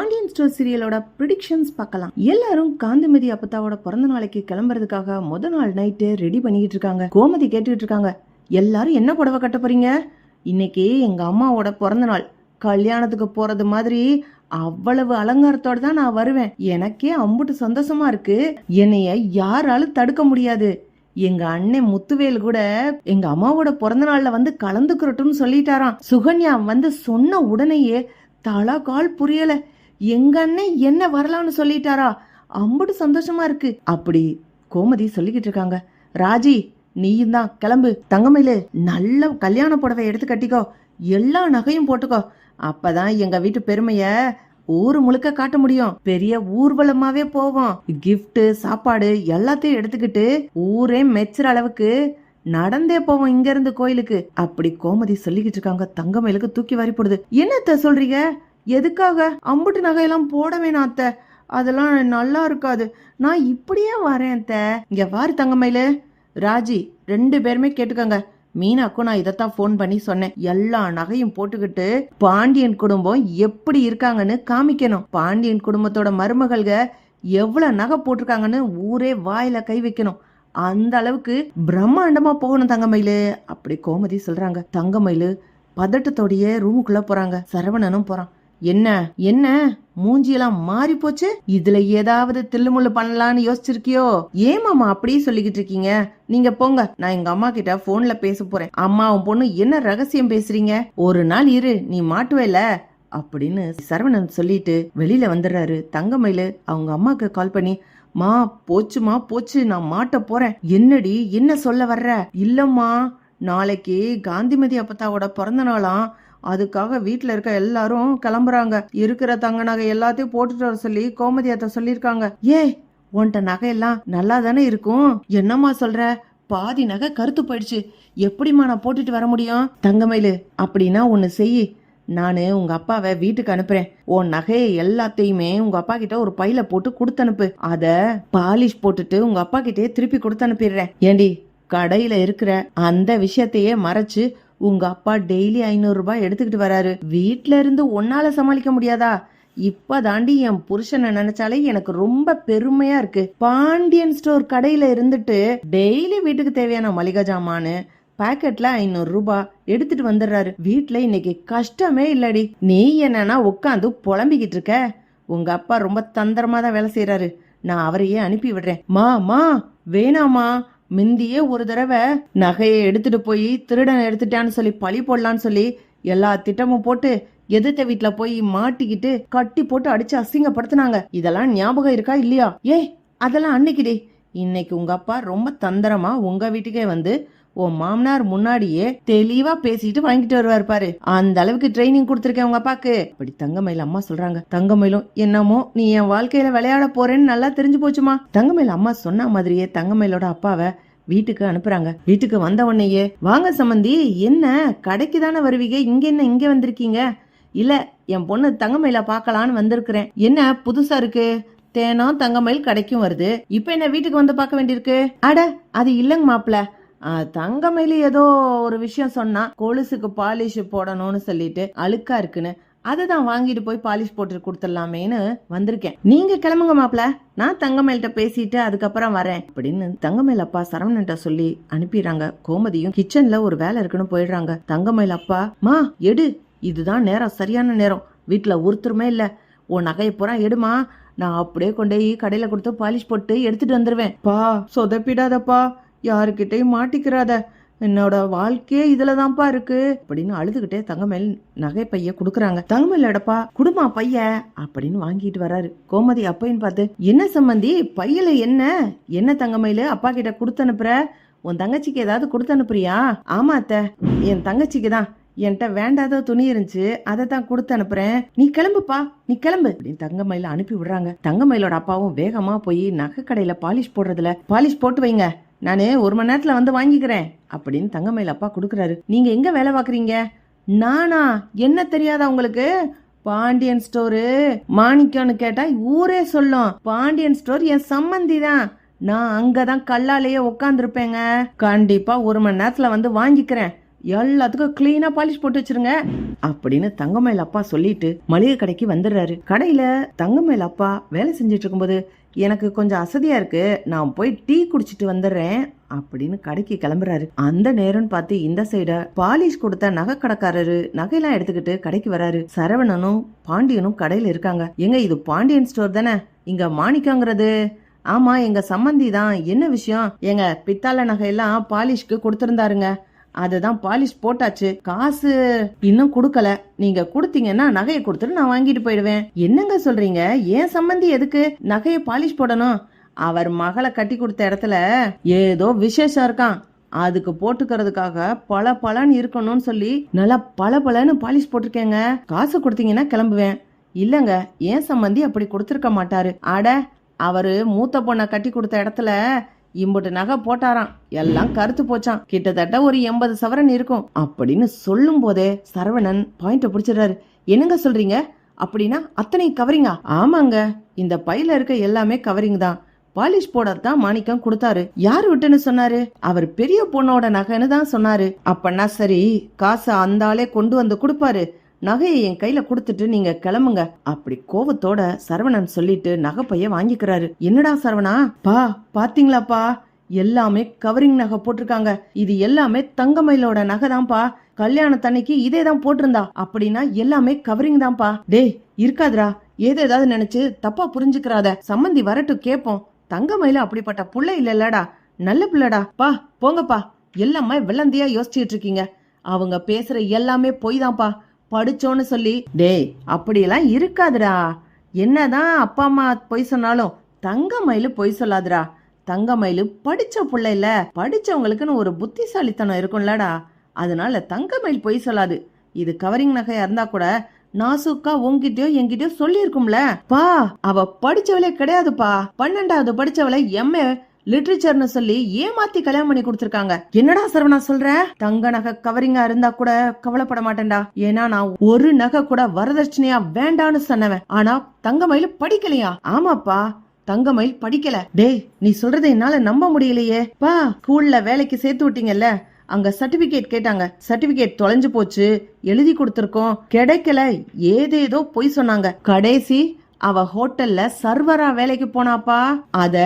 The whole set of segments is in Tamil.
பாண்டியன் ஸ்டோர் சீரியலோட ப்ரிடிக்ஷன்ஸ் பார்க்கலாம். எல்லாரும் காந்திமதி அப்பத்தாவோட பிறந்த நாளைக்கு கிளம்புறதுக்காக முத நாள் நைட்டு ரெடி பண்ணிக்கிட்டு இருக்காங்க. கோமதி கேட்டுக்கிட்டு இருக்காங்க. எல்லாரும் என்ன புடவை கட்ட போறீங்க? இன்னைக்கு எங்க அம்மாவோட பிறந்த நாள். கல்யாணத்துக்கு போறது மாதிரி அவ்வளவு அலங்காரத்தோட தான் நான் வருவேன். எனக்கே அம்புட்டு சந்தோஷமா இருக்கு. என்னைய யாராலும் தடுக்க முடியாது. எங்க அண்ணன் முத்துவேல் கூட எங்க அம்மாவோட பிறந்த நாள்ல வந்து கலந்துக்கிறட்டும்னு சொல்லிட்டாராம். சுகன்யா வந்து சொன்ன உடனேயே தலா கால் புரியல. எங்க அண்ணன் என்ன வரலாம்னு சொல்லிட்டாரா? அம்புட்டு சந்தோஷமா இருக்கு. அப்படி கோமதி சொல்லிக்கிட்டு இருக்காங்க. ராஜி நீயும் தான் கிளம்பு. தங்கமயிலு நல்ல கல்யாண புடவை எடுத்து கட்டிக்கோ. எல்லா நகையும் போட்டுக்கோ. அப்பதான் எங்க வீட்டு பெருமைய ஊரு முழுக்க காட்ட முடியும். பெரிய ஊர்வலமாவே போவோம். கிஃப்ட் சாப்பாடு எல்லாத்தையும் எடுத்துக்கிட்டு ஊரே மெச்சுற அளவுக்கு நடந்தே போவோம் இங்க இருந்து கோயிலுக்கு. அப்படி கோமதி சொல்லிக்கிட்டு இருக்காங்க. தங்கமயிலுக்கு தூக்கி வாரி போடுது. என்னத்த சொல்றீங்க? எதுக்காக? அம்புட்டு நகையெல்லாம் போட வேணாம் அத்தை. அதெல்லாம் நல்லா இருக்காது. நான் இப்படியே வரேன் அத்தை. இங்க வாரு தங்கமயிலு. ராஜி ரெண்டு பேருமே கேட்டுக்கோங்க. மீனாக்கும் நான் இதைத்தான் ஃபோன் பண்ணி சொன்னேன். எல்லா நகையும் போட்டுக்கிட்டு பாண்டியன் குடும்பம் எப்படி இருக்காங்கன்னு காமிக்கணும். பாண்டியன் குடும்பத்தோட மருமகள்க எவ்வளவு நகை போட்டிருக்காங்கன்னு ஊரே வாயில கை வைக்கணும். அந்த அளவுக்கு பிரம்மாண்டமா போகணும் தங்கமயிலு. அப்படி கோமதி சொல்றாங்க. தங்கமயிலு பதட்டத்தோடையே ரூமுக்குள்ள போறாங்க. சரவணனும் போறான். என்ன என்ன? மூஞ்சியெல்லாம் மாறி போச்சு இதுல ஏதாவது தில்லுமுள்ளு பண்ணலாம்னு யோசிச்சிருக்கியோ? ஏமாமா அப்படியே சொல்லிக்கிட்டு இருக்கீங்க? நீங்க போங்க நான் எங்க அம்மா கிட்ட போன்ல பேச போறேன். அம்மாவும் பொண்ணு என்ன ரகசியம் பேசுறீங்க? ஒரு நாள் இரு நீ மாட்டுவேல அப்படின்னு சரவணன் சொல்லிட்டு வெளியில வந்துடுறாரு. தங்கமயிலு அவங்க அம்மாக்கு கால் பண்ணி மா போச்சுமா போச்சு நான் மாட்ட போறேன். என்னடி என்ன சொல்ல வர்ற? இல்லம்மா நாளைக்கு காந்திமதி அப்பத்தாவோட பிறந்த நாளாம். அதுக்காக வீட்டில் இருக்க எல்லாரும் கிளம்புறாங்க. இருக்கிற தங்க நகை எல்லாத்தையும் போட்டுட்டு வர சொல்லி கோமதி அத்தை சொல்லியிருக்காங்க. ஏ உன்கிட்ட நகையெல்லாம் நல்லா தானே இருக்கும்? என்னம்மா சொல்ற? பாதி நகை கருத்து போயிடுச்சு. எப்படிம்மா நான் போட்டுட்டு வர முடியும்? தங்கமயிலு அப்படின்னா ஒன்று செய். நான் உங்க அப்பாவை வீட்டுக்கு அனுப்புறேன். உன் நகையை எல்லாத்தையுமே உங்க அப்பா கிட்ட ஒரு பையில போட்டு கொடுத்து அனுப்பு. அதை பாலிஷ் போட்டுட்டு உங்க அப்பா கிட்டே திருப்பி கொடுத்து அனுப்பிடுறேன். ஏண்டி கடையில இருக்கிற அந்த விஷயத்தையே மறைச்சு உங்க அப்பா டெய்லி ஐநூறு ரூபாய் எடுத்துக்கிட்டு வராரு. வீட்ல இருந்து உன்னால சமாளிக்க முடியாதா? இப்பதாண்டி என் புருஷனை நினைச்சாலே எனக்கு ரொம்ப பெருமையா இருக்கு. பாண்டியன் ஸ்டோர் கடையில இருந்துட்டு டெய்லி வீட்டுக்கு தேவையான மளிகை ஜாமானு பாக்கெட்ல ஐநூறு ரூபாய் எடுத்துட்டு வந்துடுறாரு. வீட்டுல இன்னைக்கு கஷ்டமே இல்லடி. நீ என்னன்னா உட்காந்து புலம்பிக்கிட்டு இருக்க. உங்க அப்பா ரொம்ப தந்திரமா தான் வேலை செய்யறாரு நான் அவரையே அனுப்பி விடுறேன். மா மா வேணாமா மிந்தியே ஒரு தடவை நகையை எடுத்துட்டு போய் திருடன் எடுத்துட்டான்னு சொல்லி பழி போடலான்னு சொல்லி எல்லா திட்டமும் போட்டு எதிர்த்த வீட்டுல போய் மாட்டிக்கிட்டு கட்டி போட்டு அடிச்சு அசிங்கப்படுத்தினாங்க. இதெல்லாம் ஞாபகம் இருக்கா இல்லையா? ஏய் அதெல்லாம் அன்னைக்குடி. இன்னைக்கு உங்க அப்பா ரொம்ப தந்திரமா உங்க வீட்டுக்கே வந்து உன் மாமனார் முன்னாடியே தெளிவா பேசிட்டு வாங்கிட்டு வருவார் பாரு. அந்த அளவுக்கு ட்ரைனிங் கொடுத்துருக்கேன் உங்க அப்பாக்கு. அப்படி தங்கமயில் அம்மா சொல்றாங்க. தங்கமயிலும் என்னமோ நீ என் வாழ்க்கையில விளையாட போறேன்னு நல்லா தெரிஞ்சு போச்சுமா? தங்கமயில் அம்மா சொன்ன மாதிரியே தங்கமயிலோட அப்பாவை வீட்டுக்கு அனுப்புறாங்க. வீட்டுக்கு வந்த உடனேயே வாங்க சம்மந்தி என்ன? கடைக்கு தானே வருவீங்க? இங்க என்ன இங்க வந்திருக்கீங்க? இல்ல என் பொண்ணு தங்கமயில பார்க்கலான்னு வந்திருக்கிறேன். என்ன புதுசா இருக்கு? தேனம் தங்கமயில் கடைக்கும் வருது. இப்ப என்ன வீட்டுக்கு வந்து பார்க்க வேண்டியிருக்கு? அட அது இல்லைங்க மாப்பிள தங்கமேலி ஏதோ ஒரு விஷயம் சொன்னா கொலுசுக்கு பாலிஷ் போடணும்னு சொல்லிட்டு அழுக்கா இருக்குன்னு அதை தான் வாங்கிட்டு போய் பாலிஷ் போட்டு கொடுத்துடலாமேன்னு வந்திருக்கேன். நீங்க கிளம்புங்க மாப்ள நான் தங்கமேல்கிட்ட பேசிட்டு அதுக்கப்புறம் வரேன் அப்படின்னு தங்கமேல் அப்பா சரவணன்ட்ட சொல்லி அனுப்பிடுறாங்க. கோமதியும் கிச்சன்ல ஒரு வேலை இருக்குன்னு போயிடுறாங்க. தங்கமேல் அப்பா மா எடு. இதுதான் நேரம். சரியான நேரம். வீட்டுல ஒருத்தருமே இல்ல. உன் நகையை பூரா எடுமா. நான் அப்படியே கொண்டு போய் கடையில கொடுத்து பாலிஷ் போட்டு எடுத்துட்டு வந்துருவேன். பா சொதப்பிடாதப்பா. யாருக்கிட்டையும் மாட்டிக்கிறாத. என்னோட வாழ்க்கையே இதுலதான்ப்பா இருக்கு. அப்படின்னு அழுதுகிட்டே தங்கமேல் நகை பைய குடுக்கறாங்க. தங்கமேல் எடப்பா குடுமா பைய அப்படின்னு வாங்கிட்டு வராரு. கோமதி அப்பைன்னு பார்த்து என்ன சம்பந்தி பையில என்ன? என்ன தங்கமயிலு அப்பா கிட்ட கொடுத்து அனுப்புற உன் தங்கச்சிக்கு ஏதாவது கொடுத்து அனுப்புறியா ஆமா அத்தை என் தங்கச்சிக்கு தான். என்கிட்ட வேண்டாத துணி இருந்துச்சு அதை தான் கொடுத்து அனுப்புறேன் நீ கிளம்புப்பா நீ கிளம்பு. அப்படின்னு தங்கமயில அனுப்பி விடுறாங்க. தங்கமயிலோட அப்பாவும் வேகமா போய் நகை கடையில பாலிஷ் போடுறதுல பாலிஷ் போட்டு வைங்க. நானே ஒரு மணி நேரத்தில் வந்து வாங்கிக்கிறேன் அப்படின்னு தங்கமயில் அப்பா கொடுக்குறாரு. நீங்கள் எங்கே வேலை பார்க்குறீங்க நானா? என்ன தெரியாதா உங்களுக்கு? பாண்டியன் ஸ்டோரு. மாணிக்கம்னு கேட்டால் ஊரே சொல்லும். பாண்டியன் ஸ்டோர் என் சம்மந்தி தான். நான் அங்கே தான் கல்லாலேயே உட்காந்துருப்பேங்க கண்டிப்பாக ஒரு மணி நேரத்தில் வந்து வாங்கிக்கிறேன். எல்லாத்துக்கும் கிளீனா பாலிஷ் போட்டு வச்சிருங்க அப்படின்னு தங்கமயில் அப்பா சொல்லிட்டு மளிகை கடைக்கு வந்துடுறாரு. கடையில தங்கமயில் அப்பா வேலை செஞ்சுட்டு இருக்கும்போது எனக்கு கொஞ்சம் அசதியாக இருக்கு. நான் போய் டீ குடிச்சிட்டு வந்துடுறேன் அப்படின்னு கடைக்கு கிளம்புறாரு. அந்த நேரம்னு பார்த்து இந்த சைட பாலிஷ் கொடுத்த நகை கடைக்காரரு நகையெல்லாம் எடுத்துக்கிட்டு கடைக்கு வராரு. சரவணனும் பாண்டியனும் கடையில் இருக்காங்க. எங்க இது பாண்டியன் ஸ்டோர் தானே? இங்க மாணிக்கங்கிறது? ஆமா எங்க சம்மந்தி தான். என்ன விஷயம்? எங்க பித்தாள நகையெல்லாம் பாலிஷ்க்கு கொடுத்துருந்தாருங்க. அதுதான் பாலிஷ் போட்டாச்சு. காசு இன்னும் கொடுக்கல. நீங்க கொடுத்தீங்கன்னா நகையை கொடுத்துட்டு நான் வாங்கிட்டு போயிடுவேன். என்னங்க சொல்றீங்க? ஏன் சம்மந்தி எதுக்கு நகையை பாலிஷ் போடணும்? அவர் மகளை கட்டி கொடுத்த இடத்துல ஏதோ விசேஷம் இருக்கான். அதுக்கு போட்டுக்கிறதுக்காக பல பலன்னு இருக்கணும்னு சொல்லி நல்லா பல பலன்னு பாலிஷ் போட்டிருக்கேங்க. காசு கொடுத்தீங்கன்னா கிளம்புவேன். இல்லங்க ஏன் சம்மந்தி அப்படி கொடுத்துருக்க மாட்டாரு. அட அவரு மூத்த பொண்ணை கட்டி கொடுத்த இடத்துல இம்புட்டு நகை போட்டாராம். எல்லாம் கருத்து போச்சான் கிட்டத்தட்ட ஒரு எண்பது சவரன் இருக்கும். அப்படின்னு சொல்லும் போதே சரவணன் பாயிண்ட பிடிச்சிடுறாரு. என்னங்க சொல்றீங்க? அப்படின்னா அத்தனை கவரிங்கா ஆமாங்க. இந்த பையில இருக்க எல்லாமே கவரிங் தான். பாலிஷ் போடத்தான் மாணிக்கம் கொடுத்தாரு. யார் விட்டுன்னு சொன்னாரு? அவர் பெரிய பொண்ணோட நகைன்னு தான் சொன்னாரு. அப்பன்னா சரி காசை அந்த ஆளே கொண்டு வந்து கொடுப்பாரு. நகையை என் கையில கொடுத்துட்டு நீங்க கிளம்புங்க. அப்படி கோவத்தோட சரவணன் சொல்லிட்டு நகைப்பைய வாங்கிக்கிறாரு. என்னடா சரவணா? பா பாத்தீங்களாப்பா? எல்லாமே கவரிங் நகை போட்டிருக்காங்க. இது எல்லாமே தங்கமயிலோட நகை தான்ப்பா கல்யாணத்தன்னைக்கு இதே தான் போட்டிருந்தா. அப்படின்னா எல்லாமே கவரிங் தான்ப்பா. டேய் இருக்காதுடா. ஏதோ ஏதாவது நினைச்சு தப்பா புரிஞ்சுக்கிறாத. சம்மந்தி வரட்டும் கேப்போம். தங்கமயில அப்படிப்பட்ட புள்ள இல்லல்லடா. நல்ல பிள்ளடா. பா போங்கப்பா. எல்லாமே வெள்ளந்தியா யோசிச்சுட்டு இருக்கீங்க. அவங்க பேசுற எல்லாமே பொய் தான்ப்பா படிச்சோன்னு சொல்லி டேய் அப்படியெல்லாம் இருக்காதுடா. என்னதான் அப்பா அம்மா பொய் சொன்னாலும் தங்க மயிலு பொய் சொல்லாதுடா. தங்கமயிலு படிச்ச புள்ள இல்ல. படிச்சவங்களுக்குன்னு ஒரு புத்திசாலித்தனம் இருக்கும்லடா. அதனால தங்கமயில் பொய் சொல்லாது. இது கவரிங் நகையா இருந்தா கூட நாசுக்கா உங்ககிட்டயோ என்கிட்டயோ சொல்லியிருக்கும்ல. பா அவ படிச்சவளே கிடையாதுப்பா. பன்னெண்டாவது படிச்சவளை எம்ஏ லிட்ரேச்சர்னு சொல்லி ஏமாத்தி கல்யாணம் பண்ணி கொடுத்துருக்காங்க. என்னடா சரவணா சொல்ற? தங்க நகை கவரிங்கா இருந்தா கூட கவலைப்பட மாட்டேன்டா. ஏன்னா நான் ஒரு நகை கூட வரதட்சணையா வேண்டான்னு சொன்னவன். ஆனா தங்கமயில் படிக்கலையா? ஆமாப்பா தங்கமயில் படிக்கல. டேய் நீ சொல்றதை என்னால நம்ப முடியலையே. பா ஸ்கூல்ல வேலைக்கு சேர்த்து விட்டீங்கல்ல? அங்க சர்டிபிகேட் கேட்டாங்க. சர்டிபிகேட் தொலைஞ்சு போச்சு. எழுதி கொடுத்துருக்கோம். கிடைக்கல. ஏதேதோ பொய் சொன்னாங்க. கடைசி அவ ஹோட்டல்ல சர்வரா வேலைக்கு போனாப்பா. அத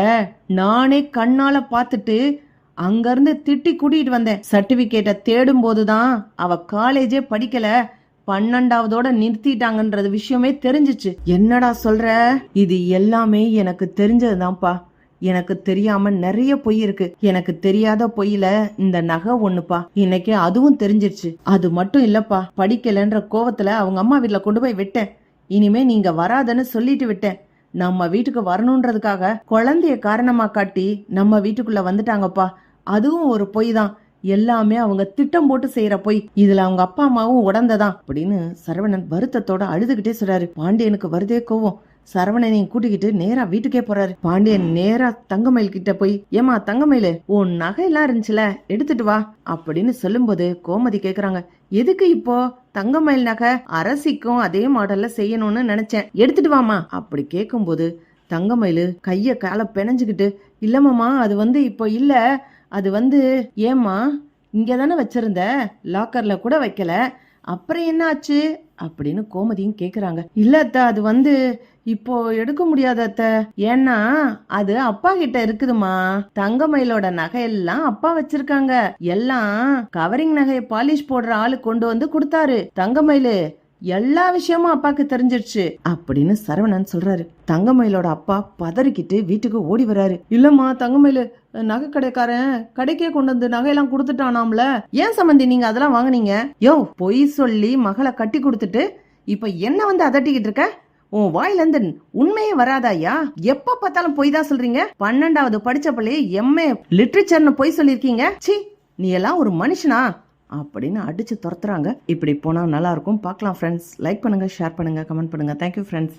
நானே கண்ணால பார்த்துட்டு அங்கிருந்து திட்டி கூட்டிட்டு வந்தேன். சர்டிபிகேட்டை தேடும் போதுதான் அவ காலேஜே படிக்கல. பன்னெண்டாவதோட நிறுத்திட்டாங்கன்றது விஷயமே தெரிஞ்சிச்சு. என்னடா சொல்ற? இது எல்லாமே எனக்கு தெரிஞ்சதுதான்ப்பா. எனக்கு தெரியாம நிறைய பொய் இருக்கு. எனக்கு தெரியாத பொய்யில இந்த நகை ஒண்ணுப்பா. இன்னைக்கு அதுவும் தெரிஞ்சிருச்சு. அது மட்டும் இல்லப்பா. படிக்கலன்ற கோவத்துல அவங்க அம்மா வீட்டுல கொண்டு போய் விட்டேன். இனிமே நீங்க வராதன்னு சொல்லிட்டு விட்டேன். நம்ம வீட்டுக்கு வரணுன்றதுக்காக குழந்தைய காரணமா காட்டி நம்ம வீட்டுக்குள்ள வந்துட்டாங்கப்பா. அதுவும் ஒரு பொய் தான். எல்லாமே அவங்க திட்டம் போட்டு செய்யற பொய். இதுல அவங்க அப்பா அம்மாவும் உடந்ததான் அப்படின்னு சரவணன் வருத்தத்தோட அழுதுகிட்டே சொல்றாரு. பாண்டியனுக்கு வருதே கோவம். சரவணனையும் கூட்டிக்கிட்டு நேரா வீட்டுக்கே போறாரு. பாண்டியன் நேரா தங்கமயில் கிட்ட போய் ஏமா தங்கமயிலு உன் நகை எல்லாம் இருந்துச்சுல எடுத்துட்டு வா அப்படின்னு சொல்லும்போது கோமதி கேக்குறாங்க. எதுக்கு இப்போ? தங்கமயில் நகை அரசிக்கும் அதே மாடல்ல செய்யணும்னு நினைச்சேன். எடுத்துட்டு வாமா அப்படி கேட்கும்போது தங்கமயிலு கைய காலை பிணைஞ்சுக்கிட்டு இல்லம்மாமா அது வந்து இப்போ இல்ல. அது வந்து ஏம்மா இங்க தானே வச்சிருந்த. லாக்கர்ல கூட வைக்கல. அப்புறம் என்ன ஆச்சு அப்படின்னு கோமதியும் கேக்குறாங்க. இல்ல அத்தா அது வந்து இப்போ எடுக்க முடியாத அத்த. ஏன்னா அது அப்பா கிட்ட இருக்குதுமா தங்கமயிலோட நகையெல்லாம் அப்பா வச்சிருக்காங்க. எல்லாம் கவரிங் நகையை பாலிஷ் போடுற ஆளு கொண்டு வந்து கொடுத்தாரு. தங்கமயிலு எல்லா விஷயமும் அப்பாக்கு தெரிஞ்சிருச்சு அப்படின்னு சரவணன் சொல்றாரு. தங்கமயிலோட அப்பா பதறிக்கிட்டு வீட்டுக்கு ஓடி வராரு. இல்லம்மா தங்கமயிலு நகை கடைக்காரன் கடைக்கே கொண்டு வந்து நகையெல்லாம் கொடுத்துட்டானாம்ல. ஏன் சம்பந்தி நீங்க அதெல்லாம் வாங்குனீங்க? யோ பொய் சொல்லி மகளை கட்டி கொடுத்துட்டு இப்ப என்ன வந்து அதட்டிக்கிட்டு இருக்க? உன் வாயில இருந்து உண்மையே வராதாயா எப்ப பார்த்தாலும் பொய் தான் சொல்றீங்க? பன்னெண்டாவது படிச்ச பிள்ளைய எம்ஏ லிட்ரேச்சர்னு பொய் சொல்லிருக்கீங்க சி நீ எல்லாம் ஒரு மனுஷனா? அப்படின்னு அடித்து துரத்துறாங்க. இப்படி போனால் நல்லா இருக்கும் பார்க்கலாம் ஃப்ரெண்ட்ஸ் லைக் பண்ணுங்கள் ஷேர் பண்ணுங்கள் கமெண்ட் பண்ணுங்க. Thank you friends